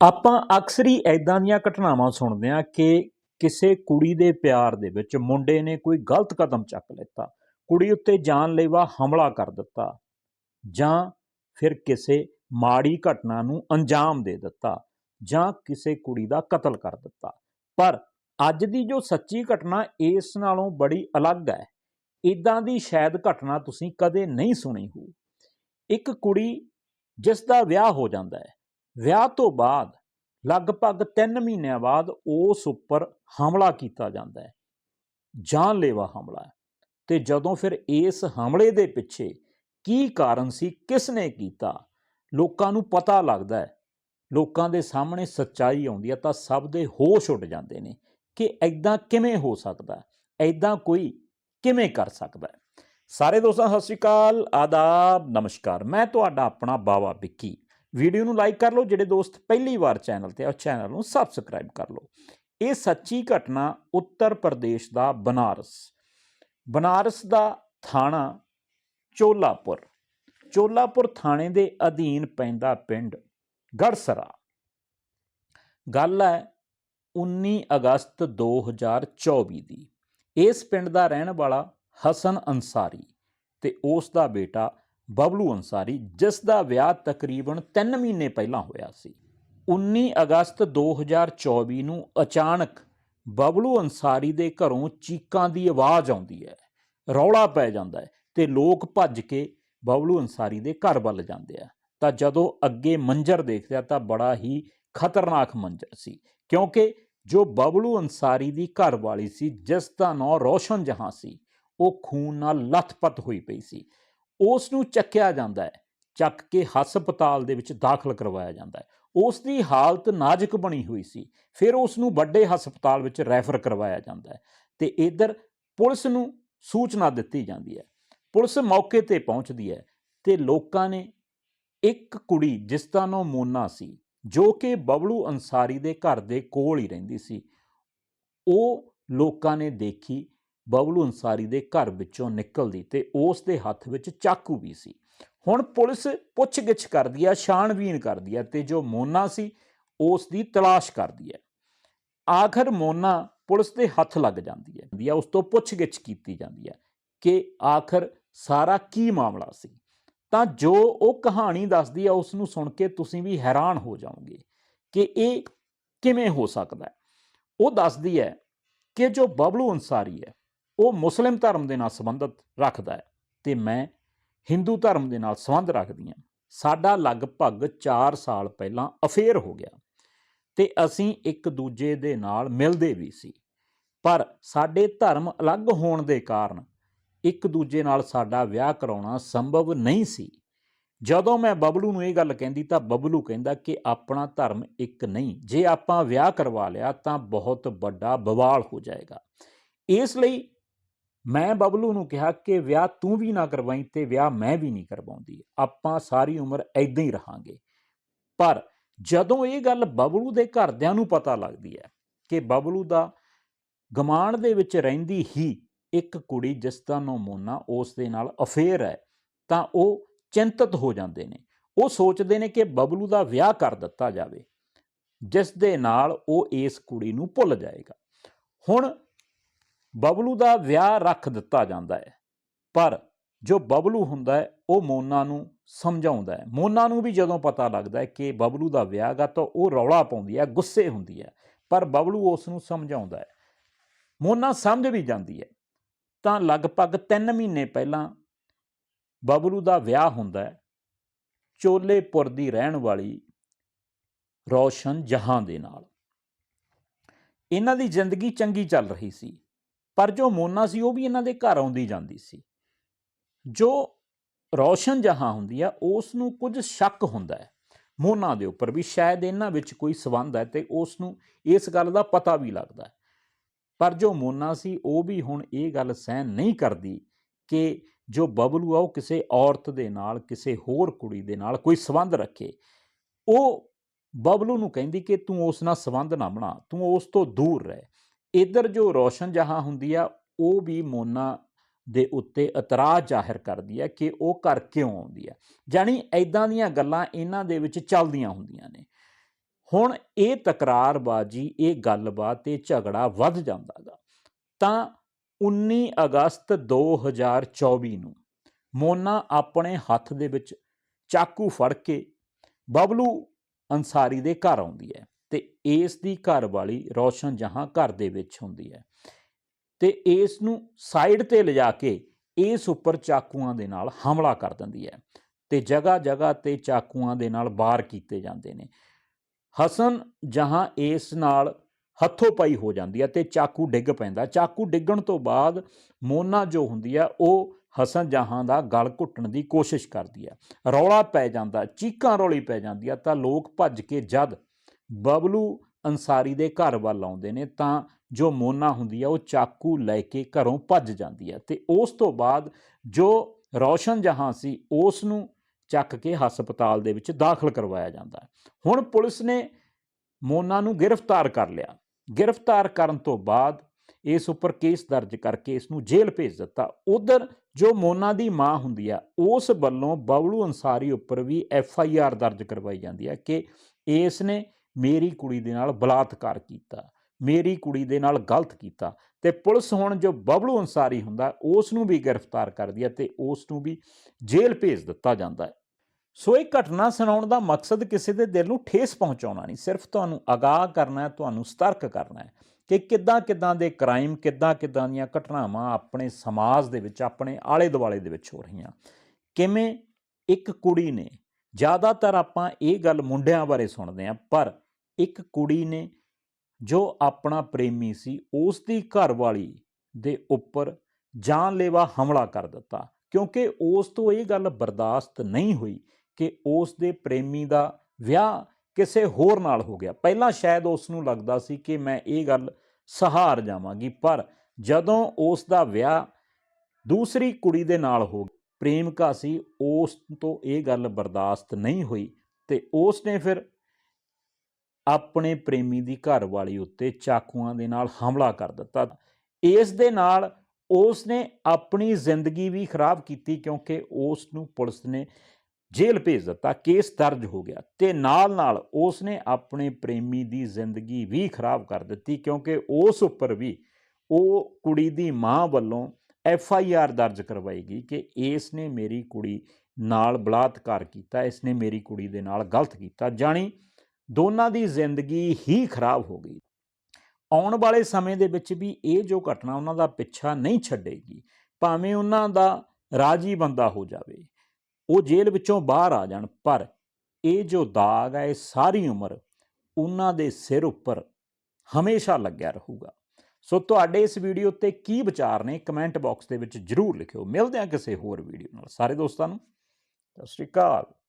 ਆਪਾਂ ਅਕਸਰ ਹੀ ਐਦਾਂ ਦੀਆਂ ਘਟਨਾਵਾਂ ਸੁਣਦੇ ਹਾਂ ਕਿ ਕਿਸੇ ਕੁੜੀ ਦੇ ਪਿਆਰ ਦੇ ਵਿੱਚ ਮੁੰਡੇ ਨੇ ਕੋਈ ਗਲਤ ਕਦਮ ਚੱਕ ਲਿੱਤਾ, ਕੁੜੀ ਉੱਤੇ ਜਾਨਲੇਵਾ ਹਮਲਾ ਕਰ ਦਿੱਤਾ ਜਾਂ ਫਿਰ ਕਿਸੇ ਮਾੜੀ ਘਟਨਾ ਨੂੰ ਅੰਜਾਮ ਦੇ ਦਿੱਤਾ ਜਾਂ ਕਿਸੇ ਕੁੜੀ ਦਾ ਕਤਲ ਕਰ ਦਿੱਤਾ। ਪਰ ਅੱਜ ਦੀ ਜੋ ਸੱਚੀ ਘਟਨਾ ਇਸ ਨਾਲੋਂ ਬੜੀ ਅਲੱਗ ਹੈ। ਇਦਾਂ ਦੀ ਸ਼ਾਇਦ ਘਟਨਾ ਤੁਸੀਂ ਕਦੇ ਨਹੀਂ ਸੁਣੀ ਹੋ ਇੱਕ ਕੁੜੀ ਜਿਸ ਦਾ ਵਿਆਹ ਹੋ ਜਾਂਦਾ ਹੈ ਵਿਆਹ ਤੋਂ ਬਾਅਦ, ਲਗਭਗ 3 ਮਹੀਨਿਆਂ ਬਾਅਦ ਉਸ ਉੱਪਰ ਹਮਲਾ ਕੀਤਾ ਜਾਂਦਾ ਹੈ। ਜਾਨਲੇਵਾ ਹਮਲਾ ਹੈ। ਤੇ ਜਦੋਂ ਫਿਰ ਇਸ ਹਮਲੇ ਦੇ ਪਿੱਛੇ ਕੀ ਕਾਰਨ ਸੀ ਕਿਸ ਨੇ ਕੀਤਾ, ਲੋਕਾਂ ਨੂੰ ਪਤਾ ਲੱਗਦਾ ਹੈ। ਲੋਕਾਂ ਦੇ ਸਾਹਮਣੇ ਸੱਚਾਈ ਆਉਂਦੀ ਹੈ ਤਾਂ ਸਭ ਦੇ ਹੋਸ਼ ਉੱਡ ਜਾਂਦੇ ਨੇ ਕਿ ਐਦਾਂ ਕਿਵੇਂ ਹੋ ਸਕਦਾ ਐਦਾਂ ਕੋਈ ਕਿਵੇਂ ਕਰ ਸਕਦਾ ਸਾਰੇ ਦੋਸਤਾਂ, ਸਤਿ ਸ਼੍ਰੀ ਅਕਾਲ, ਆਦਾਬ, ਨਮਸਕਾਰ। ਮੈਂ ਤੁਹਾਡਾ ਆਪਣਾ ਬਾਵਾ ਵਿੱਕੀ। ਵੀਡੀਓ ਨੂੰ ਲਾਈਕ ਕਰ ਲਓ, ਜਿਹੜੇ ਦੋਸਤ ਪਹਿਲੀ ਵਾਰ ਚੈਨਲ ਤੇ ਆ ਚੈਨਲ ਨੂੰ ਸਬਸਕ੍ਰਾਈਬ ਕਰ ਲਓ। ਇਹ ਸੱਚੀ ਘਟਨਾ ਉੱਤਰ ਪ੍ਰਦੇਸ਼ ਦਾ ਬਨਾਰਸ ਬਨਾਰਸ ਦਾ ਥਾਣਾ ਚੋਲਾਪੁਰ। ਚੋਲਾਪੁਰ ਥਾਣੇ ਦੇ ਅਧੀਨ ਪੈਂਦਾ ਪਿੰਡ ਗੜਸਰਾ। ਗੱਲ ਹੈ 19 ਅਗਸਤ 2024 ਦੀ। ਇਸ ਪਿੰਡ ਦਾ ਰਹਿਣ ਵਾਲਾ ਹਸਨ ਅੰਸਾਰੀ ਤੇ ਉਸ ਦਾ ਬੇਟਾ ਬਬਲੂ ਅੰਸਾਰੀ ਜਿਸ ਦਾ ਵਿਆਹ ਤਕਰੀਬਨ 3 ਮਹੀਨੇ ਪਹਿਲਾਂ ਹੋਇਆ ਸੀ। 19 ਅਗਸਤ 2024 ਨੂੰ ਅਚਾਨਕ ਬਬਲੂ ਅੰਸਾਰੀ ਦੇ ਘਰੋਂ ਚੀਕਾਂ ਦੀ ਆਵਾਜ਼ ਆਉਂਦੀ ਹੈ। ਰੌਲਾ ਪੈ ਜਾਂਦਾ ਹੈ ਤੇ ਲੋਕ ਭੱਜ ਕੇ ਬਬਲੂ ਅੰਸਾਰੀ ਦੇ ਘਰ ਵੱਲ ਜਾਂਦੇ ਆ। ਤਾਂ ਜਦੋਂ ਅੱਗੇ ਮੰਜ਼ਰ ਦੇਖਦੇ ਆ ਤਾਂ ਬੜਾ ਹੀ ਖਤਰਨਾਕ ਮੰਜ਼ਰ ਸੀ, ਕਿਉਂਕਿ ਜੋ ਬਬਲੂ ਅੰਸਾਰੀ ਦੀ ਘਰ ਵਾਲੀ ਸੀ, ਜਿਸ ਦਾ ਨਾਂ ਰੋਸ਼ਨ ਜਹਾਂ ਸੀ, ਉਹ ਖੂਨ ਨਾਲ ਲੱਥਪੱਥ ਹੋਈ ਪਈ ਸੀ। ਉਸ ਨੂੰ ਚੱਕਿਆ ਜਾਂਦਾ ਹੈ, ਚੱਕ ਕੇ ਹਸਪਤਾਲ ਦੇ ਵਿੱਚ ਦਾਖਲ ਕਰਵਾਇਆ ਜਾਂਦਾ ਹੈ। ਉਸ ਦੀ ਹਾਲਤ ਨਾਜ਼ੁਕ ਬਣੀ ਹੋਈ ਸੀ, ਫਿਰ ਉਸ ਨੂੰ ਵੱਡੇ ਹਸਪਤਾਲ ਵਿੱਚ ਰੈਫਰ ਕਰਵਾਇਆ ਜਾਂਦਾ ਹੈ ਤੇ ਇਧਰ ਪੁਲਿਸ ਨੂੰ ਸੂਚਨਾ ਦਿੱਤੀ ਜਾਂਦੀ ਹੈ। ਪੁਲਿਸ ਮੌਕੇ ਤੇ ਪਹੁੰਚਦੀ ਹੈ ਤੇ ਲੋਕਾਂ ਨੇ ਇੱਕ ਕੁੜੀ ਜਿਸ ਦਾ ਨਾਮ ਮੋਨਾ ਸੀ, ਜੋ ਕਿ ਬਬਲੂ ਅੰਸਾਰੀ ਦੇ ਘਰ ਦੇ ਕੋਲ ਹੀ ਰਹਿੰਦੀ ਸੀ, ਉਹ ਲੋਕਾਂ ਨੇ ਦੇਖੀ ਬਬਲੂ ਅੰਸਾਰੀ ਦੇ ਘਰ ਵਿੱਚੋਂ ਨਿਕਲਦੀ ਤੇ ਉਸ ਦੇ ਹੱਥ ਵਿੱਚ ਚਾਕੂ ਵੀ ਸੀ। ਹੁਣ ਪੁਲਿਸ ਪੁੱਛਗਿੱਛ ਕਰਦੀ ਹੈ ਛਾਣਬੀਨ ਕਰਦੀ ਹੈ ਤੇ ਜੋ ਮੋਨਾ ਸੀ, ਉਸ ਦੀ ਤਲਾਸ਼ ਕਰਦੀ ਹੈ ਆਖਰ ਮੋਨਾ ਪੁਲਿਸ ਦੇ ਹੱਥ ਲੱਗ ਜਾਂਦੀ ਹੈ ਦੀ ਉਸ ਤੋਂ ਪੁੱਛਗਿੱਛ ਕੀਤੀ ਜਾਂਦੀ ਹੈ ਕਿ ਆਖਰ ਸਾਰਾ ਕੀ ਮਾਮਲਾ ਸੀ। ਤਾਂ ਜੋ ਉਹ ਕਹਾਣੀ ਦੱਸਦੀ ਹੈ ਉਸ ਨੂੰ ਸੁਣ ਕੇ ਤੁਸੀਂ ਵੀ ਹੈਰਾਨ ਹੋ ਜਾਓਗੇ ਕਿ ਇਹ ਕਿਵੇਂ ਹੋ ਸਕਦਾ ਉਹ ਦੱਸਦੀ ਹੈ ਕਿ ਜੋ ਬਬਲੂ ਅੰਸਾਰੀ ਹੈ ਉਹ ਮੁਸਲਿਮ ਧਰਮ ਦੇ ਨਾਲ ਸੰਬੰਧਤ ਰੱਖਦਾ ਹੈ ਤੇ ਮੈਂ ਹਿੰਦੂ ਧਰਮ ਦੇ ਨਾਲ ਸੰਬੰਧ ਰੱਖਦੀ ਹਾਂ। ਸਾਡਾ ਲਗਭਗ 4 ਸਾਲ ਪਹਿਲਾਂ ਅਫੇਅਰ ਹੋ ਗਿਆ ਤੇ ਅਸੀਂ ਇੱਕ ਦੂਜੇ ਦੇ ਨਾਲ ਮਿਲਦੇ ਵੀ ਸੀ। ਪਰ ਸਾਡੇ ਧਰਮ ਅਲੱਗ ਹੋਣ ਦੇ ਕਾਰਨ ਇੱਕ ਦੂਜੇ ਨਾਲ ਸਾਡਾ ਵਿਆਹ ਕਰਾਉਣਾ ਸੰਭਵ ਨਹੀਂ ਸੀ। ਜਦੋਂ ਮੈਂ ਬਬਲੂ ਨੂੰ ਇਹ ਗੱਲ ਕਹਿੰਦੀ ਤਾਂ ਬਬਲੂ ਕਹਿੰਦਾ ਕਿ ਆਪਣਾ ਧਰਮ ਇੱਕ ਨਹੀਂ, ਜੇ ਆਪਾਂ ਵਿਆਹ ਕਰਵਾ ਲਿਆ ਤਾਂ ਬਹੁਤ ਵੱਡਾ ਬਵਾਲ ਹੋ ਜਾਏਗਾ। ਇਸ ਲਈ ਮੈਂ ਬਬਲੂ ਨੂੰ ਕਿਹਾ ਕਿ ਵਿਆਹ ਤੂੰ ਵੀ ਨਾ ਕਰਵਾਈ ਤੇ ਵਿਆਹ ਮੈਂ ਵੀ ਨਹੀਂ ਕਰਵਾਉਂਦੀ। ਆਪਾਂ ਸਾਰੀ ਉਮਰ ਐਦਾਂ ਹੀ ਰਹਾਂਗੇ। ਪਰ ਜਦੋਂ ਇਹ ਗੱਲ ਬਬਲੂ ਦੇ ਘਰਦਿਆਂ ਨੂੰ ਪਤਾ ਲੱਗਦੀ ਹੈ ਕਿ ਬਬਲੂ ਦਾ ਗਮਾਨ ਦੇ ਵਿੱਚ ਰਹਿੰਦੀ ਹੀ ਇੱਕ ਕੁੜੀ ਜਿਸ ਦਾ ਨਾਮ ਮੋਨਾ ਉਸ ਦੇ ਨਾਲ ਅਫੇਅਰ ਹੈ, ਤਾਂ ਉਹ ਚਿੰਤਤ ਹੋ ਜਾਂਦੇ ਨੇ। ਉਹ ਸੋਚਦੇ ਨੇ ਕਿ ਬਬਲੂ ਦਾ ਵਿਆਹ ਕਰ ਦਿੱਤਾ ਜਾਵੇ, ਜਿਸ ਦੇ ਨਾਲ ਉਹ ਇਸ ਕੁੜੀ ਨੂੰ ਭੁੱਲ ਜਾਏਗਾ। ਹੁਣ ਬਬਲੂ ਦਾ ਵਿਆਹ ਰੱਖ ਦਿੱਤਾ ਜਾਂਦਾ ਹੈ। ਪਰ ਜੋ ਬਬਲੂ ਹੁੰਦਾ ਹੈ, ਉਹ ਮੋਨਾ ਨੂੰ ਸਮਝਾਉਂਦਾ ਹੈ। ਮੋਨਾ ਨੂੰ ਵੀ ਜਦੋਂ ਪਤਾ ਲੱਗਦਾ ਹੈ ਕਿ ਬਬਲੂ ਦਾ ਵਿਆਹ ਗਾ ਤਾਂ ਉਹ ਰੌਲਾ ਪਾਉਂਦੀ ਹੈ, ਗੁੱਸੇ ਹੁੰਦੀ ਹੈ। ਪਰ ਬਬਲੂ ਉਸ ਨੂੰ ਸਮਝਾਉਂਦਾ ਹੈ। ਮੋਨਾ ਸਮਝ ਵੀ ਜਾਂਦੀ ਹੈ। ਤਾਂ ਲਗਭਗ 3 ਮਹੀਨੇ ਪਹਿਲਾਂ ਬਬਲੂ ਦਾ ਵਿਆਹ ਹੁੰਦਾ ਹੈ। ਚੋਲੇਪੁਰ ਦੀ ਰਹਿਣ ਵਾਲੀ ਰੌਸ਼ਨ ਜਹਾਂ ਦੇ ਨਾਲ। ਇਹਨਾਂ ਦੀ ਜ਼ਿੰਦਗੀ ਚੰਗੀ ਚੱਲ ਰਹੀ ਸੀ। ਪਰ ਜੋ ਮੋਨਾ ਸੀ, ਉਹ ਵੀ ਇਹਨਾਂ ਦੇ ਘਰ ਆਉਂਦੀ ਜਾਂਦੀ ਸੀ। ਜੋ ਰੌਸ਼ਨ ਜਹਾਂ ਹੁੰਦੀ ਆ ਉਸ ਨੂੰ ਕੁਝ ਸ਼ੱਕ ਹੁੰਦਾ ਹੈ ਮੋਨਾ ਦੇ ਉੱਪਰ ਵੀ, ਸ਼ਾਇਦ ਇਹਨਾਂ ਵਿੱਚ ਕੋਈ ਸਬੰਧ ਹੈ ਤੇ ਉਸ ਨੂੰ ਇਸ ਗੱਲ ਦਾ ਪਤਾ ਵੀ ਲੱਗਦਾ ਹੈ। ਪਰ ਜੋ ਮੋਨਾ ਸੀ, ਉਹ ਵੀ ਹੁਣ ਇਹ ਗੱਲ ਸਹਿਣ ਨਹੀਂ ਕਰਦੀ ਕਿ ਜੋ ਬਬਲੂ ਆ, ਉਹ ਕਿਸੇ ਔਰਤ ਦੇ ਨਾਲ, ਕਿਸੇ ਹੋਰ ਕੁੜੀ ਦੇ ਨਾਲ ਕੋਈ ਸਬੰਧ ਰੱਖੇ। ਉਹ ਬਬਲੂ ਨੂੰ ਕਹਿੰਦੀ ਕਿ ਤੂੰ ਉਸ ਨਾਲ ਸਬੰਧ ਨਾ ਬਣਾ, ਤੂੰ ਉਸ ਤੋਂ ਦੂਰ ਰਹਿ। ਇਧਰ ਜੋ ਰੋਸ਼ਨ ਜਹਾਂ ਹੁੰਦੀ ਆ, ਉਹ ਵੀ ਮੋਨਾ ਦੇ ਉੱਤੇ ਇਤਰਾਜ਼ ਜ਼ਾਹਿਰ ਕਰਦੀ ਹੈ ਕਿ ਉਹ ਘਰ ਕਿਉਂ ਆਉਂਦੀ ਹੈ ਜਾਨੀ ਐਦਾਂ ਦੀਆਂ ਗੱਲਾਂ ਇਹਨਾਂ ਦੇ ਵਿੱਚ ਚੱਲਦੀਆਂ ਹੁੰਦੀਆਂ ਨੇ। ਹੁਣ ਇਹ ਤਕਰਾਰਬਾਜੀ, ਇਹ ਗੱਲਬਾਤ, ਇਹ ਝਗੜਾ ਵੱਧ ਜਾਂਦਾ ਗਾ। ਤਾਂ 19 ਅਗਸਤ 2024 ਨੂੰ ਮੋਨਾ ਆਪਣੇ ਹੱਥ ਦੇ ਵਿੱਚ ਚਾਕੂ ਫੜ ਕੇ ਬਬਲੂ ਅੰਸਾਰੀ ਦੇ ਘਰ ਆਉਂਦੀ ਹੈ। ਤੇ ਇਸ ਦੀ ਘਰ ਵਾਲੀ ਰੌਸ਼ਨ ਜਹਾਂ ਘਰ ਦੇ ਵਿੱਚ ਹੁੰਦੀ ਹੈ। ਤੇ ਇਸ ਨੂੰ ਸਾਈਡ ਤੇ ਲਿਜਾ ਕੇ ਇਸ ਉੱਪਰ ਚਾਕੂਆਂ ਦੇ ਨਾਲ ਹਮਲਾ ਕਰ ਦਿੰਦੀ ਹੈ ਤੇ ਜਗ੍ਹਾ ਜਗ੍ਹਾ ਤੇ ਚਾਕੂਆਂ ਦੇ ਨਾਲ ਵਾਰ ਕੀਤੇ ਜਾਂਦੇ ਨੇ। ਹਸਨ ਜਹਾਂ ਇਸ ਨਾਲ ਹੱਥੋਂ ਪਾਈ ਹੋ ਜਾਂਦੀ ਹੈ ਤੇ ਚਾਕੂ ਡਿੱਗ ਪੈਂਦਾ। ਚਾਕੂ ਡਿੱਗਣ ਤੋਂ ਬਾਅਦ ਮੋਨਾ ਜੋ ਹੁੰਦੀ ਆ ਉਹ ਹਸਨ ਜਹਾਂ ਦਾ ਗਲ ਘੁੱਟਣ ਦੀ ਕੋਸ਼ਿਸ਼ ਕਰਦੀ ਹੈ। ਰੌਲਾ ਪੈ ਜਾਂਦਾ, ਚੀਕਾਂ ਰੌਲੀ ਪੈ ਜਾਂਦੀ ਆ ਤਾਂ ਲੋਕ ਭੱਜ ਕੇ ਜਦ ਬਬਲੂ ਅੰਸਾਰੀ ਦੇ ਘਰ ਵੱਲ ਆਉਂਦੇ ਨੇ, ਤਾਂ ਜੋ ਮੋਨਾ ਹੁੰਦੀ ਆ, ਉਹ ਚਾਕੂ ਲੈ ਕੇ ਘਰੋਂ ਭੱਜ ਜਾਂਦੀ ਹੈ ਤੇ ਉਸ ਤੋਂ ਬਾਅਦ ਜੋ ਰੌਸ਼ਨ ਜਹਾਂ ਸੀ, ਉਸ ਨੂੰ ਚੱਕ ਕੇ ਹਸਪਤਾਲ ਦੇ ਵਿੱਚ ਦਾਖਲ ਕਰਵਾਇਆ ਜਾਂਦਾ। ਹੈ ਹੁਣ ਪੁਲਿਸ ਨੇ ਮੋਨਾ ਨੂੰ ਗ੍ਰਿਫਤਾਰ ਕਰ ਲਿਆ। ਗ੍ਰਿਫਤਾਰ ਕਰਨ ਤੋਂ ਬਾਅਦ ਇਸ ਉੱਪਰ ਕੇਸ ਦਰਜ ਕਰਕੇ ਇਸ ਨੂੰ ਜੇਲ੍ਹ ਭੇਜ ਦਿੱਤਾ। ਉਧਰ ਜੋ ਮੋਨਾ ਦੀ ਮਾਂ ਹੁੰਦੀ ਆ, ਉਸ ਵੱਲੋਂ ਬਬਲੂ ਅੰਸਾਰੀ ਉੱਪਰ ਵੀ ਐਫ ਆਈ ਆਰ ਦਰਜ ਕਰਵਾਈ ਜਾਂਦੀ ਹੈ ਕਿ ਇਸ ਨੇ ਮੇਰੀ ਕੁੜੀ ਦੇ ਨਾਲ ਬਲਾਤਕਾਰ ਕੀਤਾ, ਮੇਰੀ ਕੁੜੀ ਦੇ ਨਾਲ ਗਲਤ ਕੀਤਾ ਤੇ ਪੁਲਿਸ ਹੁਣ ਜੋ ਬਬਲੂ ਅੰਸਾਰੀ ਹੁੰਦਾ ਉਸ ਨੂੰ ਵੀ ਗ੍ਰਿਫਤਾਰ ਕਰਦੀ ਹੈ ਤੇ ਉਸ ਨੂੰ ਵੀ ਜੇਲ੍ਹ ਭੇਜ ਦਿੱਤਾ ਜਾਂਦਾ ਹੈ। ਸੋ ਇਹ ਘਟਨਾ ਸੁਣਾਉਣ ਦਾ ਮਕਸਦ ਕਿਸੇ ਦੇ ਦਿਲ ਨੂੰ ਠੇਸ ਪਹੁੰਚਾਉਣਾ ਨਹੀਂ, ਸਿਰਫ ਤੁਹਾਨੂੰ ਅਗਾਹ ਕਰਨਾ ਹੈ, ਤੁਹਾਨੂੰ ਸਤਰਕ ਕਰਨਾ ਹੈ ਕਿ ਕਿੱਦਾਂ ਕਿੱਦਾਂ ਦੇ ਕ੍ਰਾਈਮ, ਕਿੱਦਾਂ ਕਿੱਦਾਂ ਦੀਆਂ ਘਟਨਾਵਾਂ ਆਪਣੇ ਸਮਾਜ ਦੇ ਵਿੱਚ, ਆਪਣੇ ਆਲੇ ਦੁਆਲੇ ਦੇ ਵਿੱਚ ਹੋ ਰਹੀਆਂ। ਕਿਵੇਂ ਇੱਕ ਕੁੜੀ ਨੇ, ਜ਼ਿਆਦਾਤਰ ਆਪਾਂ ਇਹ ਗੱਲ ਮੁੰਡਿਆਂ ਬਾਰੇ ਸੁਣਦੇ ਹਾਂ, ਪਰ ਇੱਕ ਕੁੜੀ ਨੇ ਜੋ ਆਪਣਾ ਪ੍ਰੇਮੀ ਸੀ ਉਸ ਦੀ ਘਰਵਾਲੀ ਦੇ ਉੱਪਰ ਜਾਨਲੇਵਾ ਹਮਲਾ ਕਰ ਦਿੱਤਾ। ਕਿਉਂਕਿ ਉਸ ਤੋਂ ਇਹ ਗੱਲ ਬਰਦਾਸ਼ਤ ਨਹੀਂ ਹੋਈ ਕਿ ਉਸ ਦੇ ਪ੍ਰੇਮੀ ਦਾ ਵਿਆਹ ਕਿਸੇ ਹੋਰ ਨਾਲ ਹੋ ਗਿਆ। ਪਹਿਲਾਂ ਸ਼ਾਇਦ ਉਸ ਨੂੰ ਲੱਗਦਾ ਸੀ ਕਿ ਮੈਂ ਇਹ ਗੱਲ ਸਹਾਰ ਜਾਵਾਂਗੀ, ਪਰ ਜਦੋਂ ਉਸ ਦਾ ਵਿਆਹ ਦੂਸਰੀ ਕੁੜੀ ਦੇ ਨਾਲ ਹੋ ਗਿਆ, ਪ੍ਰੇਮਿਕਾ ਸੀ, ਉਸ ਤੋਂ ਇਹ ਗੱਲ ਬਰਦਾਸ਼ਤ ਨਹੀਂ ਹੋਈ ਤੇ ਉਸ ਨੇ ਫਿਰ ਆਪਣੇ ਪ੍ਰੇਮੀ ਦੀ ਘਰਵਾਲੀ ਉੱਤੇ ਚਾਕੂਆਂ ਦੇ ਨਾਲ ਹਮਲਾ ਕਰ ਦਿੱਤਾ। ਇਸ ਦੇ ਨਾਲ ਉਸ ਨੇ ਆਪਣੀ ਜ਼ਿੰਦਗੀ ਵੀ ਖਰਾਬ ਕੀਤੀ ਕਿਉਂਕਿ ਉਸ ਨੂੰ ਪੁਲਿਸ ਨੇ ਜੇਲ੍ਹ ਭੇਜ ਦਿੱਤਾ, ਕੇਸ ਦਰਜ ਹੋ ਗਿਆ ਤੇ ਨਾਲ ਨਾਲ ਉਸ ਨੇ ਆਪਣੇ ਪ੍ਰੇਮੀ ਦੀ ਜ਼ਿੰਦਗੀ ਵੀ ਖਰਾਬ ਕਰ ਦਿੱਤੀ ਕਿਉਂਕਿ ਉਸ ਉੱਪਰ ਵੀ ਉਹ ਕੁੜੀ ਦੀ ਮਾਂ ਵੱਲੋਂ ਐਫ ਆਈ ਆਰ ਦਰਜ ਕਰਵਾਈ ਗਈ ਕਿ ਇਸ ਨੇ ਮੇਰੀ ਕੁੜੀ ਨਾਲ ਬਲਾਤਕਾਰ ਕੀਤਾ ਇਸ ਨੇ ਮੇਰੀ ਕੁੜੀ ਦੇ ਨਾਲ ਗਲਤ ਕੀਤਾ। ਜਾਣੀ ਦੋਨਾਂ ਦੀ ਜ਼ਿੰਦਗੀ ਹੀ ਖਰਾਬ ਹੋ ਗਈ। ਆਉਣ ਵਾਲੇ ਸਮੇਂ ਦੇ ਵਿੱਚ ਵੀ ਇਹ ਜੋ ਘਟਨਾ ਉਹਨਾਂ ਦਾ ਪਿੱਛਾ ਨਹੀਂ ਛੱਡੇਗੀ, ਭਾਵੇਂ ਉਹਨਾਂ ਦਾ ਰਾਜੀ ਬੰਦਾ ਹੋ ਜਾਵੇ, ਉਹ ਜੇਲ੍ਹ ਵਿੱਚੋਂ ਬਾਹਰ ਆ ਜਾਣ, ਪਰ ਇਹ ਜੋ ਦਾਗ ਹੈ ਇਹ ਸਾਰੀ ਉਮਰ ਉਹਨਾਂ ਦੇ ਸਿਰ ਉੱਪਰ ਹਮੇਸ਼ਾ ਲੱਗਿਆ ਰਹੂਗਾ। ਸੋ ਤੁਹਾਡੇ ਇਸ ਵੀਡੀਓ 'ਤੇ ਕੀ ਵਿਚਾਰ ਨੇ, ਕਮੈਂਟ ਬਾਕਸ ਦੇ ਵਿੱਚ ਜਰੂਰ ਲਿਖਿਓ। ਮਿਲਦੇ ਹਾਂ ਕਿਸੇ ਹੋਰ ਵੀਡੀਓ ਨਾਲ। ਸਾਰੇ ਦੋਸਤਾਂ ਨੂੰ, ਸਤਿ ਸ਼੍ਰੀ ਅਕਾਲ।